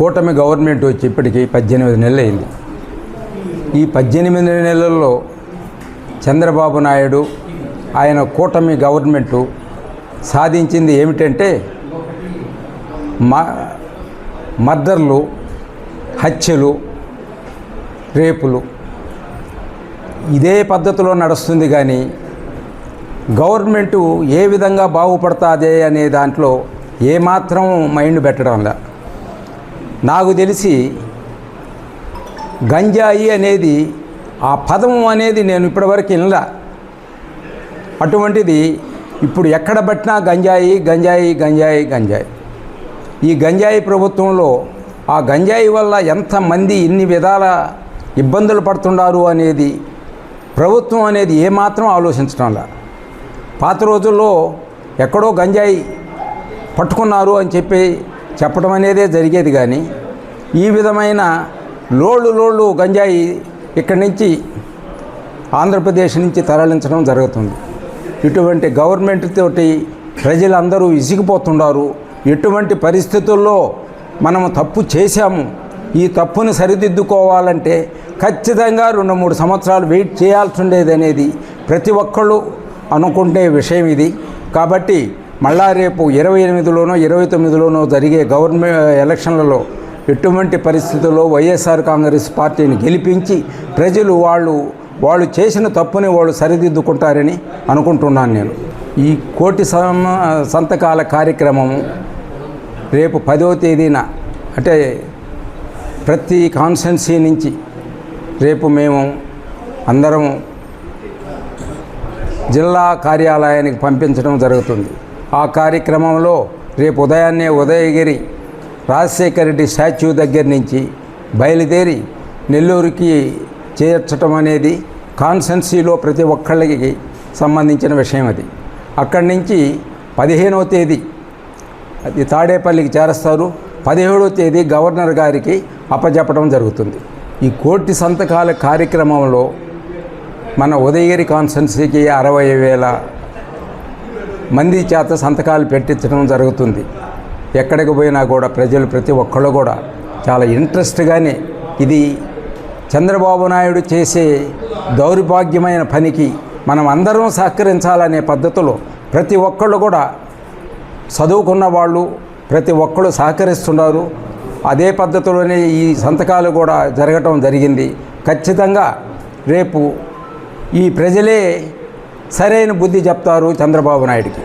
కూటమి గవర్నమెంట్ వచ్చి ఇప్పటికీ పద్దెనిమిది నెలలు అయింది. ఈ పద్దెనిమిది నెలల్లో చంద్రబాబు నాయుడు ఆయన కూటమి గవర్నమెంటు సాధించింది ఏమిటంటే మా మర్డర్లు హత్యలు రేపులు. ఇదే పద్ధతిలో నడుస్తుంది కానీ గవర్నమెంటు ఏ విధంగా బాగుపడుతుంది అనే దాంట్లో ఏమాత్రం మైండ్ పెట్టడంలా నాకు తెలిసి గంజాయి అనేది ఆ పదం అనేది నేను ఇప్పటివరకు వినలా. అటువంటిది ఇప్పుడు ఎక్కడ పట్టినా గంజాయి గంజాయి గంజాయి గంజాయి. ఈ గంజాయి ప్రభుత్వంలో ఆ గంజాయి వల్ల ఎంతమంది ఇన్ని విధాల ఇబ్బందులు పడుతున్నారు అనేది ప్రభుత్వం అనేది ఏమాత్రం ఆలోచించడంలా పాత రోజుల్లో ఎక్కడో గంజాయి పట్టుకున్నారు అని చెప్పి చెప్పడం అనేదే జరిగేది కానీ ఈ విధమైన లోళ్ళు లోళ్ళు గంజాయి ఇక్కడి నుంచి ఆంధ్రప్రదేశ్ నుంచి తరలించడం జరుగుతుంది. ఇటువంటి గవర్నమెంట్ తోటి ప్రజలందరూ విసిగిపోతున్నారు ఎటువంటి పరిస్థితుల్లో మనం తప్పు చేశాము? ఈ తప్పును సరిదిద్దుకోవాలంటే ఖచ్చితంగా రెండు మూడు సంవత్సరాలు వెయిట్ చేయాల్సి ఉండేది అనేది ప్రతి ఒక్కళ్ళు అనుకుంటే విషయం ఇది. కాబట్టి మళ్ళా రేపు ఇరవై ఎనిమిదిలోనో ఇరవై తొమ్మిదిలోనో జరిగే గవర్నమెంట్ ఎలక్షన్లలో ఎటువంటి పరిస్థితుల్లో వైఎస్ఆర్ కాంగ్రెస్ పార్టీని గెలిపించి ప్రజలు వాళ్ళు వాళ్ళు చేసిన తప్పుని వాళ్ళు సరిదిద్దుకుంటారని అనుకుంటున్నాను నేను. ఈ కోటి సమ సంతకాల కార్యక్రమము రేపు పదో తేదీన అంటే ప్రతి కాన్స్టెన్సీ నుంచి రేపు మేము అందరం జిల్లా కార్యాలయానికి పంపించడం జరుగుతుంది. ఆ కార్యక్రమంలో రేపు ఉదయాన్నే ఉదయగిరి రాజశేఖర రెడ్డి స్టాచ్యూ దగ్గర నుంచి బయలుదేరి నెల్లూరుకి చేర్చడం అనేది కాన్సెన్సీలో ప్రతి ఒక్కళ్ళకి సంబంధించిన విషయం అది. అక్కడి నుంచి పదిహేనవ తేదీ అది తాడేపల్లికి చేరుస్తారు. పదిహేడవ తేదీ గవర్నర్ గారికి అప్పజెప్పడం జరుగుతుంది. ఈ కోటి సంతకాల కార్యక్రమంలో మన ఉదయగిరి కాన్సెన్సీకి అరవై వేల మంది చేత సంతకాలు పెట్టించడం జరుగుతుంది. ఎక్కడికి పోయినా కూడా ప్రజలు ప్రతి ఒక్కళ్ళు కూడా చాలా ఇంట్రెస్ట్గానే ఇది చంద్రబాబు నాయుడు చేసే దౌర్భాగ్యమైన పనికి మనం అందరం సహకరించాలనే పద్ధతిలో ప్రతి ఒక్కళ్ళు కూడా చదువుకున్న వాళ్ళు ప్రతి ఒక్కళ్ళు సహకరిస్తున్నారు. అదే పద్ధతిలోనే ఈ సంతకాలు కూడా జరగటం జరిగింది. ఖచ్చితంగా రేపు ఈ ప్రజలే సరైన బుద్ధి చెప్తారు చంద్రబాబు నాయుడికి.